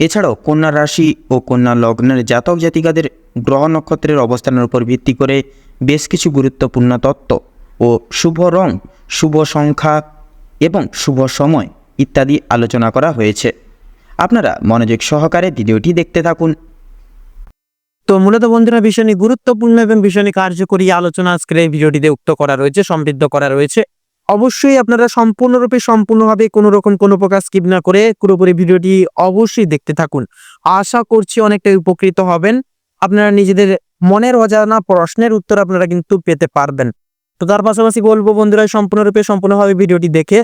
এছাড়াও কন্যা রাশি ও কন্যা লগ্নের জাতক জাতিকাদের গ্রহ নক্ষত্রের অবস্থানের উপর ভিত্তি করে বেশ কিছু গুরুত্বপূর্ণ তত্ত্ব ও শুভ রং, শুভ সংখ্যা এবং শুভ সময় ইত্যাদি আলোচনা করা হয়েছে। আপনারা মনোযোগ সহকারে ভিডিওটি দেখতে থাকুন। তো মূলত বন্ধুরা, ভীষণই গুরুত্বপূর্ণ এবং ভীষণই কার্যকরী আলোচনা আজকের এই ভিডিওটিতে উক্ত করা রয়েছে, সমৃদ্ধ করা রয়েছে। অবশ্যই আপনারা সম্পূর্ণরূপে সম্পূর্ণভাবে কোনো রকম কোনো প্রকার স্কিপ না করে পুরোপুরি ভিডিওটি অবশ্যই দেখতে থাকুন। আশা করছি অনেকটা উপকৃত হবেন। আপনারা নিজেদের মনের অজানা প্রশ্নের উত্তর আপনারা কিন্তু পেতে পারবেন। তো তার পাশাপাশি বলব বন্ধুরা, সম্পূর্ণরূপে সম্পূর্ণভাবে ভিডিওটি দেখে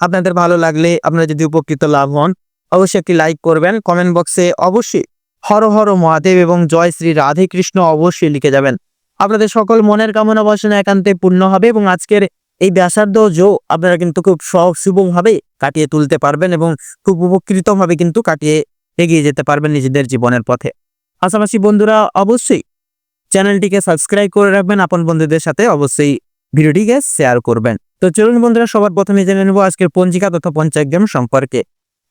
আপনাদের ভালো লাগলে আপনারা যদি উপকৃত লাভ হন, অবশ্যই একটি লাইক করবেন। কমেন্ট বক্সে অবশ্যই হর হর মহাদেব এবং জয় শ্রী রাধে কৃষ্ণ অবশ্যই লিখে যাবেন। আপনাদের সকল মনের কামনা বাসনা একান্তে পূর্ণ হবে এবং আজকের এই ব্যাসার্ধ জো আপনারা কিন্তু খুব সহজ শুভভাবে কাটিয়ে তুলতে পারবেন এবং খুব উপকৃতভাবে কিন্তু কাটিয়ে এগিয়ে যেতে পারবেন নিজেদের জীবনের পথে। পাশাপাশি বন্ধুরা, অবশ্যই চ্যানেলটিকে সাবস্ক্রাইব করে রাখবেন, আপন বন্ধুদের সাথে অবশ্যই ভিডিওটিকে শেয়ার করবেন। তো চলুন বন্ধুরা, সবার প্রথমে জেনে নেব আজকের পঞ্জিকা তথা পঞ্চাগ্রাম সম্পর্কে।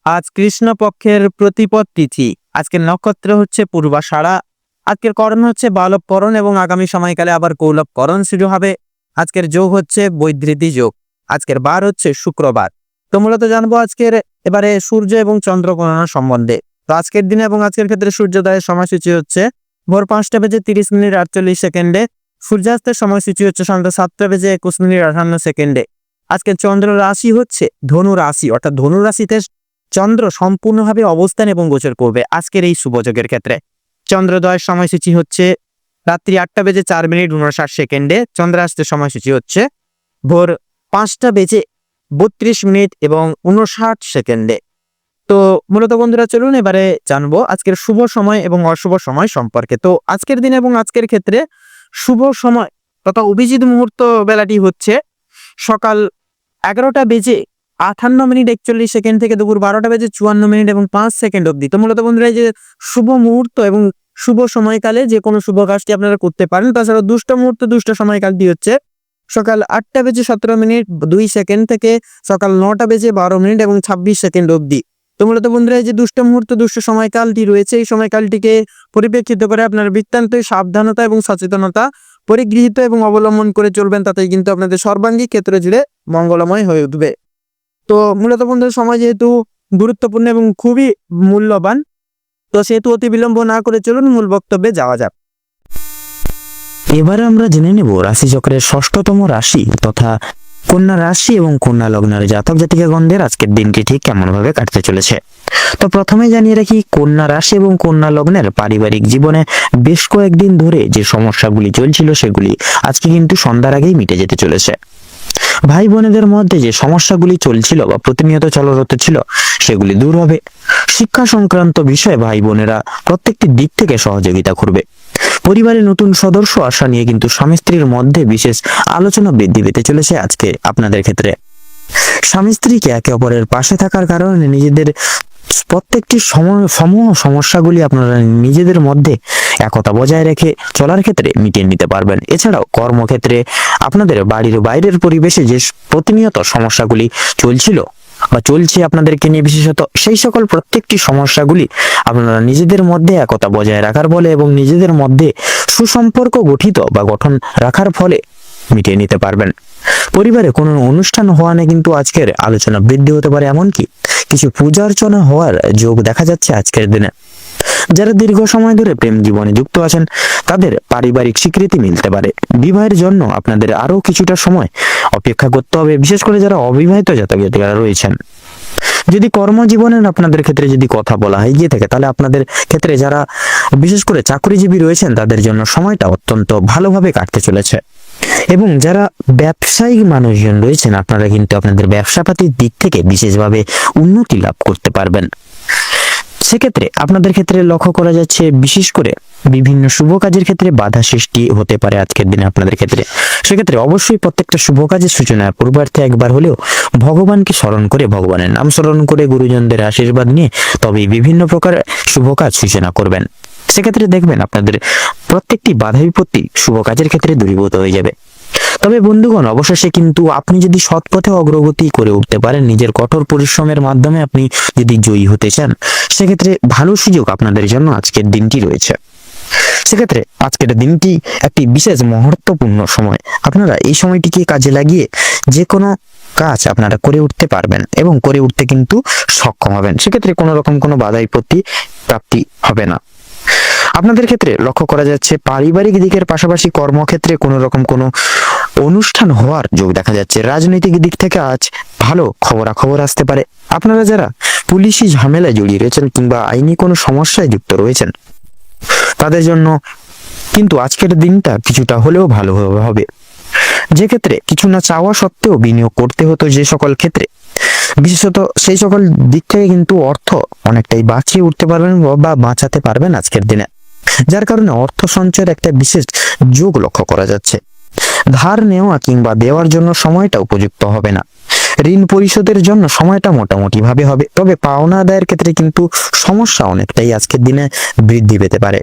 আজ কৃষ্ণ পক্ষের প্রতিপদ তিথি। আজকের নক্ষত্র হচ্ছে পূর্বাষাঢ়া। আজকের করণ হচ্ছে বালবকরণ এবং আগামী সময়কালে আবার কৌলভকরণ শুরু হবে। আজকের যোগ হচ্ছে বৈধৃতি যোগ, আজকের বার হচ্ছে শুক্রবার। তো মূলত জানব আজকের এবারে সূর্য এবং চন্দ্র গণনা সম্বন্ধে। তো আজকের দিনে এবং আজকের ক্ষেত্রে সূর্যোদয়ের সময়সূচি হচ্ছে ভোর পাঁচটা বেজে তিরিশ মিনিট আটচল্লিশ সেকেন্ডে, সূর্যাস্তের সময়সূচি হচ্ছে সন্ধ্যা সাতটা বেজে একুশ মিনিট আঠান্ন সেকেন্ডে। আজকের চন্দ্র রাশি হচ্ছে ধনু রাশি, অর্থাৎ ধনু রাশিতে চন্দ্র সম্পূর্ণভাবে অবস্থান এবং গোচর করবে আজকের এই শুভযোগের ক্ষেত্রে। চন্দ্রোদয়ের সময়সূচি হচ্ছে রাত্রি আটটা বেজে চার মিনিট উনষাট সেকেন্ডে চন্দ্রাস্তের সময়সূচি হচ্ছে ভোর পাঁচটা বেজে বত্রিশ মিনিট এবং উনষাট সেকেন্ডে। তো মূলত বন্ধুরা, চলুন এবারে জানব আজকের শুভ সময় এবং অশুভ সময় সম্পর্কে। তো আজকের দিন এবং আজকের ক্ষেত্রে শুভ সময় তথা অভিজিৎ মুহূর্ত বেলাটি হচ্ছে সকাল এগারোটা বেজে আটান্ন মিনিট একচল্লিশ সেকেন্ড থেকে দুপুর বারোটা বেজে চুয়ান্ন মিনিট এবং পাঁচ সেকেন্ড অবধি। তো মূলত বন্ধুরা, এই যে শুভ মুহূর্ত এবং শুভ সময়কালে যে কোনো শুভ কাজটি আপনারা করতে পারেন। তাছাড়া দুষ্ট মুহূর্ত দুষ্ট সময়কালটি হচ্ছে সকাল আটটা বেজে সতেরো মিনিট, দুই সেকেন্ড থেকে সকাল নটা বেজে বারো মিনিট এবং ছাব্বিশ সেকেন্ড অবধি। তো মূলত বন্ধুরা, এই যে দুষ্ট মুহূর্ত দুষ্ট সময়কালটি রয়েছে, এই সময়কালটিকে পরিপ্রেক্ষিত করে আপনার বৃত্তান্ত সাবধানতা এবং সচেতনতা পরিগৃহীত এবং অবলম্বন করে চলবেন, তাতেই কিন্তু আপনাদের সর্বাঙ্গী ক্ষেত্র জুড়ে মঙ্গলময় হয়ে উঠবে। তো মূলত বন্ধুদের সময় যেহেতু গুরুত্বপূর্ণ এবং খুবই মূল্যবান তো সেহেতু অতি বিলম্ব না করে চলুন মূল বক্তব্যে যাওয়া যাক। এবারে আমরা জেনে নেব রাশিচক্রের ষষ্ঠতম রাশি তথা কন্যা রাশি এবং কন্যা লগ্নের জাতক জাতিকাগণদের আজকের দিনটি ঠিক কেমনভাবে কাটতে চলেছে। তো প্রথমে জানিয়ে রাখি, কন্যা রাশি এবং কন্যা লগ্নের পারিবারিক জীবনে বেশ কয়েকদিন ধরে যে সমস্যাগুলি চলছিল সেগুলি আজকে কিন্তু সন্ধ্যার আগেই মিটে যেতে চলেছে। ভাই বোনেদের মধ্যে যে সমস্যাগুলি চলছিল বা প্রতিনিয়ত চলরত ছিল, সেগুলি দূর হবে। শিক্ষা সংক্রান্ত বিষয়ে ভাই বোনেরা প্রত্যেকটি দিক থেকে সহযোগিতা করবে। পরিবারে নতুন সদস্য আসা নিয়ে কিন্তু স্বামী স্ত্রীর মধ্যে বিশেষ আলোচনা বৃদ্ধি পেতে চলেছে আজকে আপনাদের ক্ষেত্রে। স্বামী স্ত্রীকে একে অপরের পাশে থাকার কারণে নিজেদের প্রত্যেকটি সম- সমূহ সমস্যাগুলি আপনারা নিজেদের মধ্যে একতা বজায় রেখে চলার ক্ষেত্রে মিটিয়ে নিতে পারবেন। এছাড়াও কর্মক্ষেত্রে আপনাদের বাড়ির বাইরের পরিবেশে যে প্রতিনিয়ত সমস্যাগুলি চলছিল বা চলছে আপনাদেরকে নিয়ে বিশেষত সেই সকল প্রত্যেকটি সমস্যাগুলি আপনারা নিজেদের মধ্যে একতা বজায় রাখার ফলে এবং নিজেদের মধ্যে সুসম্পর্ক গঠিত বা গঠন রাখার ফলে মিটিয়ে নিতে পারবেন। পরিবারে কোনো অনুষ্ঠান হওয়া নেই কিন্তু আজকের আলোচনা বৃদ্ধি হতে পারে এমনকি কিছু পূজা অর্চনা হওয়ার যোগ দেখা যাচ্ছে আজকের দিনে। যারা দীর্ঘ সময় ধরে প্রেম জীবনে যুক্ত আছেন, তাদের পারিবারিক স্বীকৃতি মিলতে পারে। বিবাহের জন্য আপনাদের আরও কিছুটা সময় অপেক্ষা করতে হবে, বিশেষ করে যারা অবিবাহিত জাতক জাতিকারা রয়েছেন। যদি কর্মজীবনের আপনাদের ক্ষেত্রে যদি কথা বলা হয় গিয়ে থাকে, তাহলে আপনাদের ক্ষেত্রে যারা বিশেষ করে চাকরিজীবী রয়েছেন, তাদের জন্য সময়টা অত্যন্ত ভালোভাবে কাটতে চলেছে। এবং যারা ব্যবসায়িক মানুষজন রয়েছেন, আপনারা কিন্তু আপনাদের ব্যবসাপাতির দিক থেকে বিশেষভাবে উন্নতি লাভ করতে পারবেন। সেক্ষেত্রে আপনাদের ক্ষেত্রে লক্ষ্য করা যাচ্ছে, বিশেষ করে বিভিন্ন শুভ কাজের ক্ষেত্রে বাধা সৃষ্টি হতে পারে আজকের দিনে আপনাদের ক্ষেত্রে। সেক্ষেত্রে অবশ্যই প্রত্যেকটা শুভ কাজের সূচনার পূর্বার্থে একবার হলেও ভগবানকে স্মরণ করে ভগবানের নাম স্মরণ করে গুরুজনদের আশীর্বাদ নিয়ে তবেই বিভিন্ন প্রকার শুভ কাজ সূচনা করবেন। সেক্ষেত্রে দেখবেন আপনাদের প্রত্যেকটি বাধা বিপত্তি শুভ কাজের ক্ষেত্রে দূরীভূত হয়ে যাবে। তবে বন্ধুগণ, অবশেষে কিন্তু আপনি যদি সৎ পথে অগ্রগতি করে উঠতে পারেন, নিজের কঠোর পরিশ্রমের মাধ্যমে আপনি যদি জয়ী হতে চান, সেক্ষেত্রে ভালো সুযোগ আপনাদের জন্য আজকের দিনটি রয়েছে। সেক্ষেত্রে আজকের দিনটি একটি বিশেষ মহত্বপূর্ণ সময়। আপনারা এই সময়টিকে কাজে লাগিয়ে যে কোনো কাজ আপনারা করে উঠতে পারবেন এবং করে উঠতে কিন্তু সক্ষম হবেন। সেক্ষেত্রে কোনো রকম কোনো বাধা বিপত্তি প্রাপ্তি হবে না। আপনাদের ক্ষেত্রে লক্ষ্য করা যাচ্ছে, পারিবারিক দিকের পাশাপাশি কর্মক্ষেত্রে কোনো রকম কোনো অনুষ্ঠান হওয়ার যোগ দেখা যাচ্ছে। রাজনৈতিক দিক থেকে আজ ভালো খবরাখবর আসতে পারে। আপনারা যারা পুলিশি ঝামেলায় জড়িয়ে রয়েছেন কিংবা আইনি কোনো সমস্যায় যুক্ত রয়েছেন, তাদের জন্য কিন্তু আজকের দিনটা কিছুটা হলেও ভালো হবে। যে ক্ষেত্রে কিছু না চাওয়া সত্ত্বেও বিনিয়োগ করতে হতো যে সকল ক্ষেত্রে। বিশেষত সেই সকল দিক থেকে কিন্তু অর্থ অনেকটাই বাঁচিয়ে উঠতে পারবেন বা বাঁচাতে পারবেন আজকের দিনে। যার কারণে অর্থ সঞ্চয়ের একটা বিশেষ যোগ লক্ষ্য করা যাচ্ছে। ধার নেওয়া কিংবা দেওয়ার জন্য সময়টা উপযুক্ত হবে না। ঋণ পরিশোধের জন্য সময়টা মোটামুটি ভাবে হবে, তবে পাওনা আদায়ের ক্ষেত্রে কিন্তু সমস্যা অনেকটাই আজকের দিনে বৃদ্ধি পেতে পারে।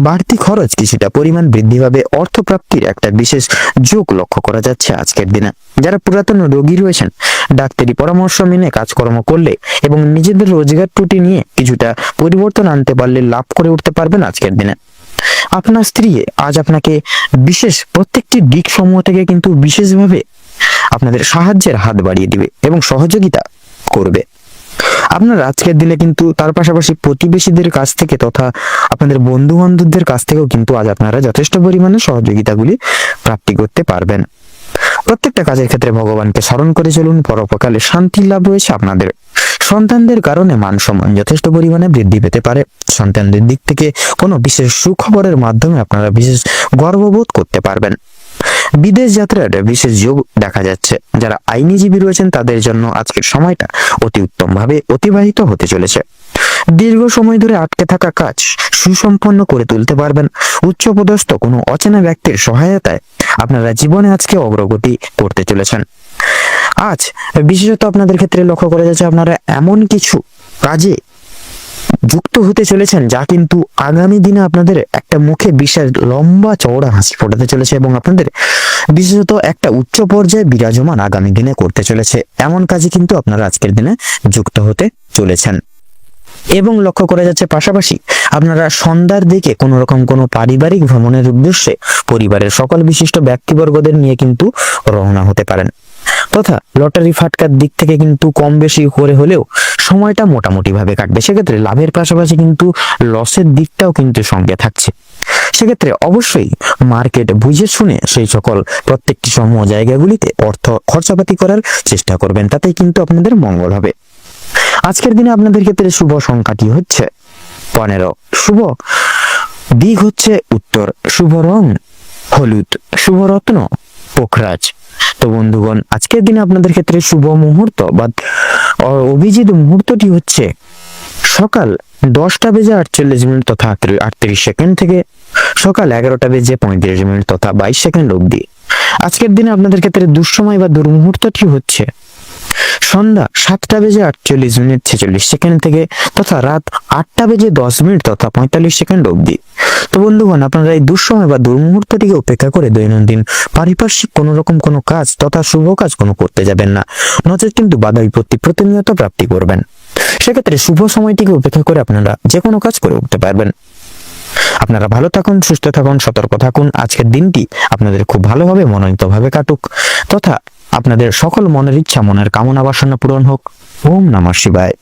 বাড়তি খরচ কিছুটা পরিমাণ বৃদ্ধি পাবে, অর্থপ্রাপ্তির একটা বিশেষ যোগ লক্ষ্য করা যাচ্ছে আজকের দিনে। যারা পুরাতন রোগী রয়েছেন, ডাক্তারি পরামর্শ মেনে কাজকর্ম করলে এবং নিজেদের রোজগার ত্রুটি নিয়ে কিছুটা পরিবর্তন আনতে পারলে লাভ করে উঠতে পারবেন আজকের দিনে। আপনার স্ত্রী আজ আপনাকে বিশেষ প্রত্যেকটি দিক সমূহ থেকে কিন্তু বিশেষভাবে আপনাদের সাহায্যের হাত বাড়িয়ে দিবে এবং সহযোগিতা করবে। আপনার আজকের দিনে কিন্তু তার পাশাপাশি প্রতিবেশীদের কাছ থেকে তথা আপনাদের বন্ধু বান্ধবদের কাছ থেকেও কিন্তু আজ আপনারা যথেষ্ট পরিমাণে সহযোগিতাগুলি প্রাপ্তি করতে পারবেন। প্রত্যেকটা কাজের ক্ষেত্রে ভগবানকে স্মরণ করে চলুন, পরোপকালে শান্তি লাভ রয়েছে আপনাদের। সন্তানদের কারণে মান সম্মান যথেষ্ট পরিমাণে বৃদ্ধি পেতে পারে। সন্তানদের দিক থেকে কোনো বিশেষ সুখবরের মাধ্যমে আপনারা বিশেষ গর্ববোধ করতে পারবেন। বিদেশ যাত্রার বিশেষ যোগ দেখা যাচ্ছে। যারা আইনিজীবী রয়েছেন, তাদের জন্য আজকের সময়টা অতি উত্তম ভাবে অতিবাহিত হতে চলেছে। দীর্ঘ সময় ধরে আটকে থাকা কাজ সুসম্পন্ন করে তুলতে পারবেন। উচ্চপদস্থ কোনো অচেনা ব্যক্তির সহায়তায় আপনারা জীবনে আজকে অগ্রগতি করতে চলেছেন। আজ বিশেষত আপনাদের ক্ষেত্রে লক্ষ্য করা যাচ্ছে আপনারা এমন কিছু কাজে যুক্ত হতে চলেছেন যা কিন্তু আগামী দিনে আপনাদের একটা মুখে বিশাল লম্বা চওড়া হাসি ফোটাতে চলেছে এবং আপনাদের বিশেষত একটা উচ্চ পর্যায়ে বিরাজমান আগামী দিনে করতে চলেছে। এমন কাজে কিন্তু আপনারা আজকের দিনে যুক্ত হতে চলেছেন। এবং লক্ষ্য করা যাচ্ছে পাশাপাশি আপনারা সন্ধ্যার দিকে কোনো রকম কোনো পারিবারিক ভ্রমণের উদ্দেশ্যে পরিবারের সকল বিশিষ্ট ব্যক্তিবর্গদের নিয়ে কিন্তু রওনা হতে পারেন। তথা লটারি ফাটকার দিক থেকে কিন্তু কম বেশি করে হলেও সময়টা মোটামুটি ভাবে কাটবে। সেক্ষেত্রে লাভের পাশাপাশি কিন্তু লসের দিকটাও কিন্তু সঙ্গে থাকছে। সেক্ষেত্রে অবশ্যই মার্কেট বুঝে শুনে সেই সকল প্রত্যেকটি সমূহ জায়গাগুলিতে অর্থ খরচাপাতি করার চেষ্টা করবেন। তাতেই কিন্তু আপনাদের মঙ্গল হবে। আজকের দিনে আপনাদের ক্ষেত্রে শুভ সংখ্যাটি হচ্ছে? পনেরো। শুভ দিক হচ্ছে উত্তর। শুভ রং হলুদ। শুভ রত্ন পোখরাজ। তো বন্ধুগণ, আজকের দিনে আপনাদের ক্ষেত্রে শুভ মুহূর্ত বা অভিজিৎ মুহূর্তটি হচ্ছে সকাল দশটা বেজে আটচল্লিশ মিনিট তথা আটত্রি- আটত্রিশ সেকেন্ড থেকে সকাল এগারোটা বেজে পঁয়ত্রিশ মিনিট তথা বাইশ সেকেন্ড অবধি। আজকের দিনে আপনাদের ক্ষেত্রে দুঃসময় বা দুর্মুহূর্তটি হচ্ছে সন্ধ্যা সাতটা বেজে আটচল্লিশ মিনিট ছেচল্লিশ সেকেন্ড থেকে তথা রাত আটটা বেজে দশ মিনিট তথা পঁয়তাল্লিশ সেকেন্ড অবধি। তো বন্ধুগণ, আপনারা এই দুঃসময় বা দুর্মুহূর্তটিকে উপেক্ষা করে দৈনন্দিন পারিপার্শ্বিক কোনো রকম কোনো কাজ তথা শুভ কাজ কোনো করতে যাবেন না। নচেত কিন্তু বাধা বিপত্তি প্রতিনিয়ত প্রাপ্তি করবেন। সেক্ষেত্রে শুভ সময়টিকে উপেক্ষা করে আপনারা যে কোনো কাজ করে উঠতে পারবেন। আপনারা ভালো থাকুন, সুস্থ থাকুন, সতর্ক থাকুন। আজকের দিনটি আপনাদের খুব ভালোভাবে, মনোনীতভাবে কাটুক। তথা আপনাদের সকল মনের ইচ্ছা মনের কামনা বাসনা পূরণ হোক। ওম নমঃ শিবায়।